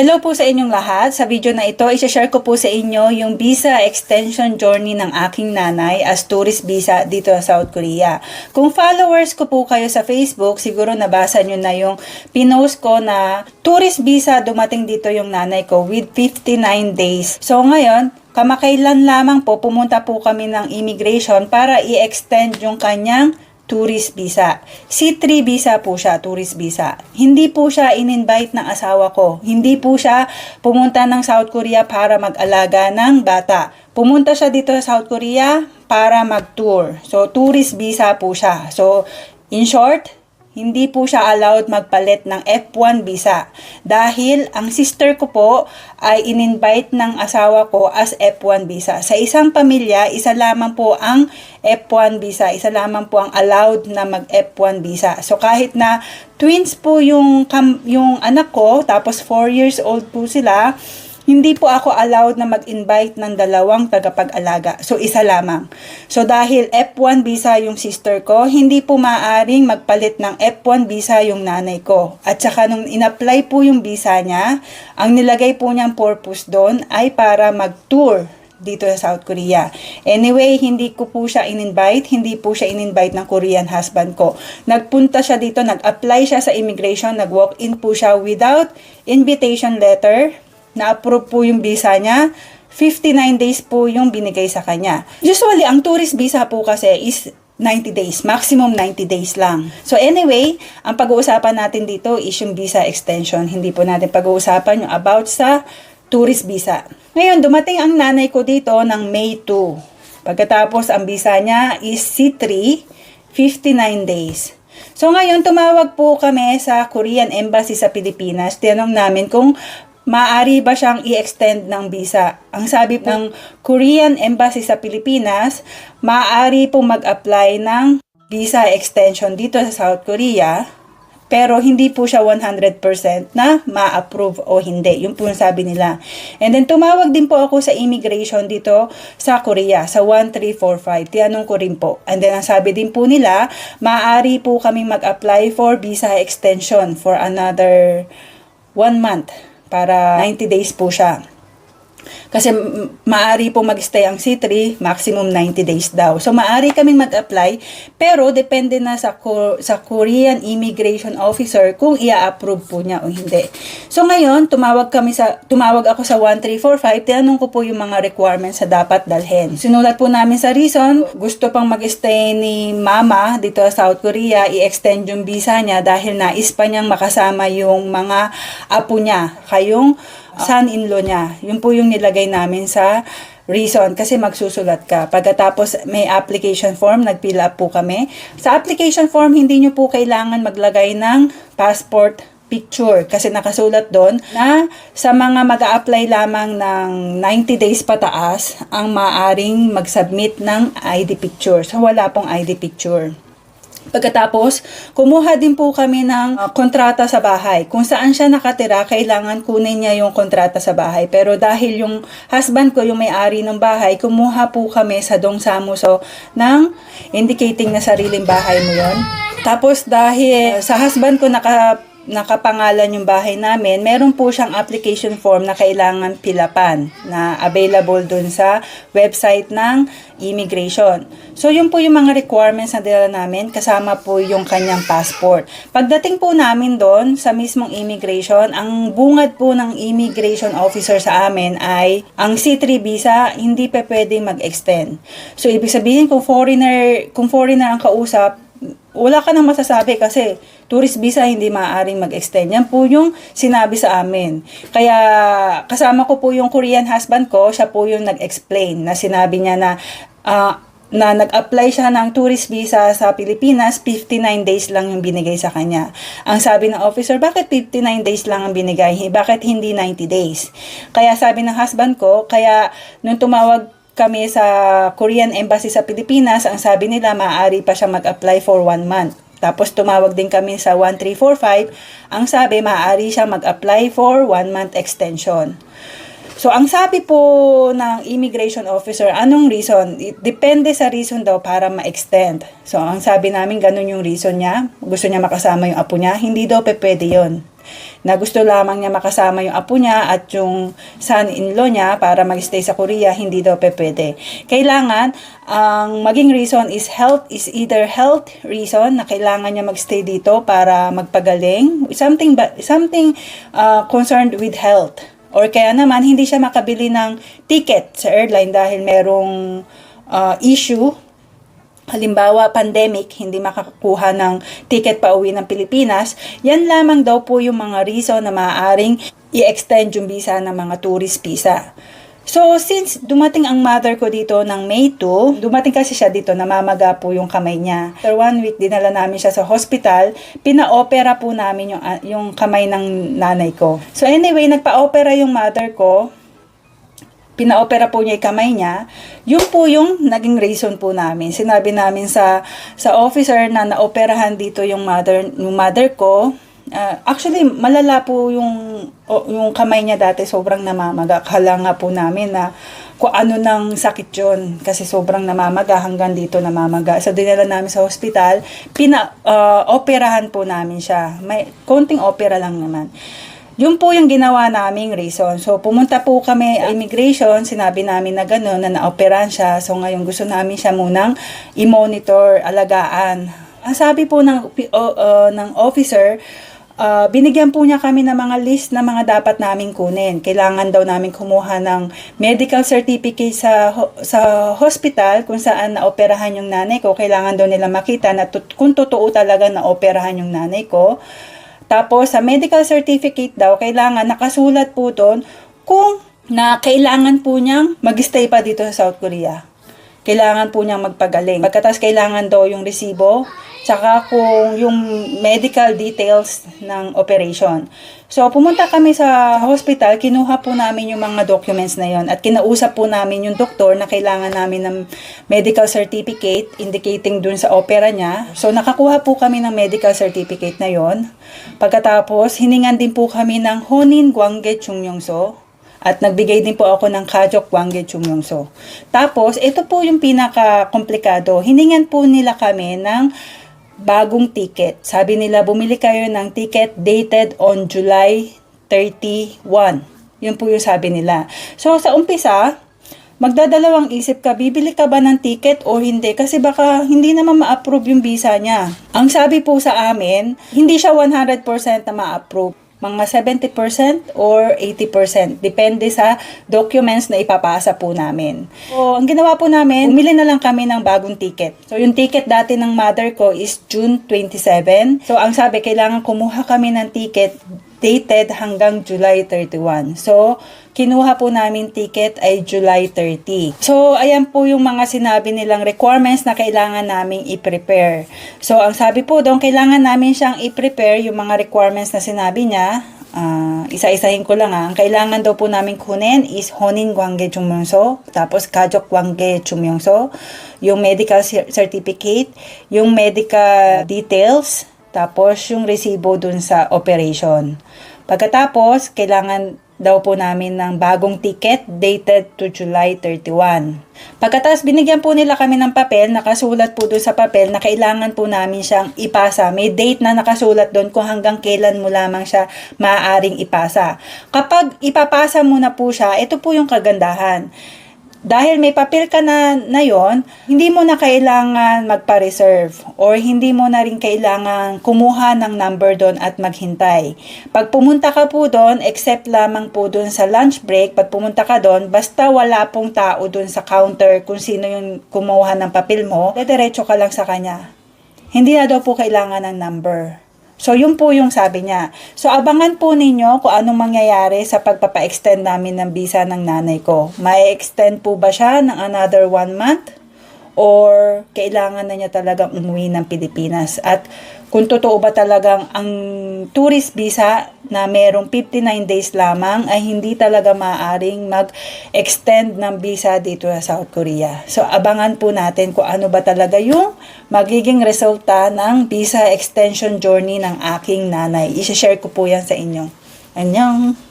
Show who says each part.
Speaker 1: Hello po sa inyong lahat. Sa video na ito, isashare ko po sa inyo yung visa extension journey ng aking nanay as tourist visa dito sa South Korea. Kung followers ko po kayo sa Facebook, siguro nabasa nyo na yung pinost ko na tourist visa dumating dito yung nanay ko with 59 days. So ngayon, kamakailan lamang po pumunta po kami ng immigration para i-extend yung kanyang tourist visa. C3 visa po siya, tourist visa. Hindi po siya in-invite ng asawa ko. Hindi po siya pumunta ng South Korea para mag-alaga ng bata. Pumunta siya dito sa South Korea para mag-tour. So, tourist visa po siya. So, in short, hindi po siya allowed magpalit ng F1 visa dahil ang sister ko po ay in-invite ng asawa ko as F1 visa. Sa isang pamilya, isa lamang po ang F1 visa, isa lamang po ang allowed na mag F1 visa. So kahit na twins po yung yung anak ko, tapos 4 years old po sila, hindi po ako allowed na mag-invite ng dalawang tagapag-alaga. So, isa lamang. So, dahil F1 visa yung sister ko, hindi po maaring magpalit ng F1 visa yung nanay ko. At saka nung in-apply po yung visa niya, ang nilagay po niyang purpose doon ay para mag-tour dito sa South Korea. Anyway, hindi ko po siya in-invite, hindi po siya in-invite ng Korean husband ko. Nagpunta siya dito, nag-apply siya sa immigration, nag-walk-in po siya without invitation letter, na-approve po yung visa niya, 59 days po yung binigay sa kanya. Usually, ang tourist visa po kasi is 90 days, maximum 90 days lang. So anyway, ang pag-uusapan natin dito is yung visa extension. Hindi po natin pag-uusapan yung about sa tourist visa. Ngayon, dumating ang nanay ko dito ng May 2. Pagkatapos, ang visa niya is C3, 59 days. So ngayon, tumawag po kami sa Korean Embassy sa Pilipinas. Tinanong namin kung maaari ba siyang i-extend ng visa. Ang sabi po ng Korean Embassy sa Pilipinas, maaari pong mag-apply ng visa extension dito sa South Korea, pero hindi po siya 100% na ma-approve o hindi. Yun po yung sabi nila. And then tumawag din po ako sa immigration dito sa Korea, sa 1345. Tiyanong ko rin po. And then ang sabi din po nila, maaari po kaming mag-apply for visa extension for another one month para 90 days po siya. Kasi maari po mag-stay ang C3, maximum 90 days daw. So maari kaming mag-apply, pero depende na sa sa Korean Immigration Officer kung i-approve po niya o hindi. So ngayon, tumawag kami sa tumawag ako sa 1345, tinanong ko po yung mga requirements sa dapat dalhin. Sinulat po namin sa reason, gusto pang mag-stay ni mama dito sa South Korea, i-extend yung visa niya dahil nais pa niyang makasama yung mga apo niya, kayong son-in-law niya. Yun po yung nilagay namin sa reason kasi magsusulat ka. Pagkatapos may application form, nag-fill up po kami. Sa application form, hindi nyo po kailangan maglagay ng passport picture kasi nakasulat doon na sa mga mag apply lamang ng 90 days pataas ang maaring mag-submit ng ID picture. So wala pong ID picture. Pagkatapos, kumuha din po kami ng uh, kontrata sa bahay. Kung saan siya nakatira, kailangan kunin niya yung kontrata sa bahay. Pero dahil yung husband ko, yung may-ari ng bahay, kumuha po kami sa Dong Samuso ng indicating na sariling bahay mo yon. Tapos dahil sa husband ko naka nakapangalan yung bahay namin, meron po siyang application form na kailangan pilapan na available dun sa website ng immigration. So, yun po yung mga requirements na dala namin, kasama po yung kanyang passport. Pagdating po namin doon sa mismong immigration, ang bungad po ng immigration officer sa amin ay ang C3 visa, hindi pa pwedeng mag-extend. So, ibig sabihin kung foreigner, kung foreigner ang kausap, wala ka nang masasabi kasi tourist visa hindi maaaring mag-extend. Yan po yung sinabi sa amin. Kaya kasama ko po yung Korean husband ko, siya po yung nag-explain na sinabi niya na uh, na nag-apply siya ng tourist visa sa Pilipinas, 59 days lang yung binigay sa kanya. Ang sabi ng officer, bakit 59 days lang ang binigay? Bakit hindi 90 days? Kaya sabi ng husband ko, kaya nung tumawag kami sa Korean Embassy sa Pilipinas, ang sabi nila maaari pa siya mag-apply for one month. Tapos tumawag din kami sa 1345, ang sabi maaari siya mag-apply for one month extension. So, ang sabi po ng immigration officer, anong reason? It depende sa reason daw para ma-extend. So, ang sabi namin, ganun yung reason niya. Gusto niya makasama yung apo niya. Hindi daw pe pwede yun. Na gusto lamang niya makasama yung apo niya at yung son-in-law niya para mag-stay sa Korea, hindi daw pe pwede. Kailangan, ang maging reason is health, is either health reason na kailangan niya magstay dito para magpagaling, something, something uh, concerned with health. Or kaya naman, hindi siya makabili ng ticket sa airline dahil merong uh, issue halimbawa pandemic, hindi makakakuha ng ticket pa uwi ng Pilipinas, yan lamang daw po yung mga reason na maaaring i-extend yung visa ng mga tourist visa. So, since dumating ang mother ko dito ng May 2, dumating kasi siya dito, namamaga po yung kamay niya. After one week, dinala namin siya sa hospital, pina-opera po namin yung, ah, yung kamay ng nanay ko. So, anyway, nagpa-opera yung mother ko, pinaopera po niya yung kamay niya, yun po yung naging reason po namin. Sinabi namin sa sa officer na naoperahan dito yung mother yung mother ko. Uh, actually, malala po yung yung kamay niya dati sobrang namamaga. Kala nga po namin na kung ano nang sakit yun kasi sobrang namamaga hanggang dito namamaga. So dinala namin sa hospital, pina uh, operahan po namin siya. May konting opera lang naman. Yun po yung ginawa naming reason. So, pumunta po kami immigration, sinabi namin na gano'n, na naoperan siya. So, ngayon gusto namin siya munang i-monitor, alagaan. Ang sabi po ng, uh, uh, ng officer, uh, binigyan po niya kami ng mga list na mga dapat namin kunin. Kailangan daw namin kumuha ng medical certificate sa sa hospital kung saan naoperahan yung nanay ko. Kailangan daw nila makita na tut- kung totoo talaga na operahan yung nanay ko. Tapos, sa medical certificate daw, kailangan nakasulat po doon kung na kailangan po niyang mag-stay pa dito sa South Korea. Kailangan po niyang magpagaling. Pagkatas kailangan daw yung resibo, tsaka kung yung medical details ng operation. So, pumunta kami sa hospital, kinuha po namin yung mga documents na yon at kinausap po namin yung doktor na kailangan namin ng medical certificate indicating dun sa opera niya. So, nakakuha po kami ng medical certificate na yon. Pagkatapos, hiningan din po kami ng Honin Gwangge Chungyongso at nagbigay din po ako ng Kajok Gwangge Chungyongso. Tapos, ito po yung pinaka-komplikado. Hiningan po nila kami ng bagong ticket. Sabi nila, bumili kayo ng ticket dated on July 31. Yun po yung sabi nila. So, sa umpisa, magdadalawang isip ka, bibili ka ba ng ticket o hindi? Kasi baka hindi naman ma-approve yung visa niya. Ang sabi po sa amin, hindi siya 100% na ma-approve mga 70% or 80%. Depende sa documents na ipapasa po namin. So, ang ginawa po namin, umili na lang kami ng bagong ticket. So, yung ticket dati ng mother ko is June 27. So, ang sabi, kailangan kumuha kami ng ticket dated hanggang July 31. So, kinuha po namin ticket ay July 30. So, ayan po yung mga sinabi nilang requirements na kailangan naming i-prepare. So, ang sabi po doon, kailangan namin siyang i-prepare yung mga requirements na sinabi niya. Uh, isa-isahin ko lang ha. Ang kailangan daw po namin kunin is Honin Gwangge Chumyongso, tapos Kajok Gwangge Chumyongso, yung medical certificate, yung medical details, tapos yung resibo dun sa operation. Pagkatapos, kailangan daw po namin ng bagong ticket dated to July 31. Pagkatapos binigyan po nila kami ng papel, nakasulat po doon sa papel na kailangan po namin siyang ipasa. May date na nakasulat doon kung hanggang kailan mo lamang siya maaaring ipasa. Kapag ipapasa mo na po siya, ito po yung kagandahan dahil may papel ka na, na yon, hindi mo na kailangan magpa-reserve or hindi mo na rin kailangan kumuha ng number doon at maghintay. Pag pumunta ka po doon, except lamang po doon sa lunch break, pag pumunta ka doon, basta wala pong tao doon sa counter kung sino yung kumuha ng papel mo, diretso ka lang sa kanya. Hindi na daw po kailangan ng number. So, yun po yung sabi niya. So, abangan po ninyo kung anong mangyayari sa pagpapa-extend namin ng visa ng nanay ko. May extend po ba siya ng another one month? Or kailangan na niya talagang umuwi ng Pilipinas? At kung totoo ba talagang ang tourist visa na merong 59 days lamang ay hindi talaga maaaring mag-extend ng visa dito sa South Korea. So abangan po natin kung ano ba talaga yung magiging resulta ng visa extension journey ng aking nanay. I-share ko po yan sa inyo. Anyong!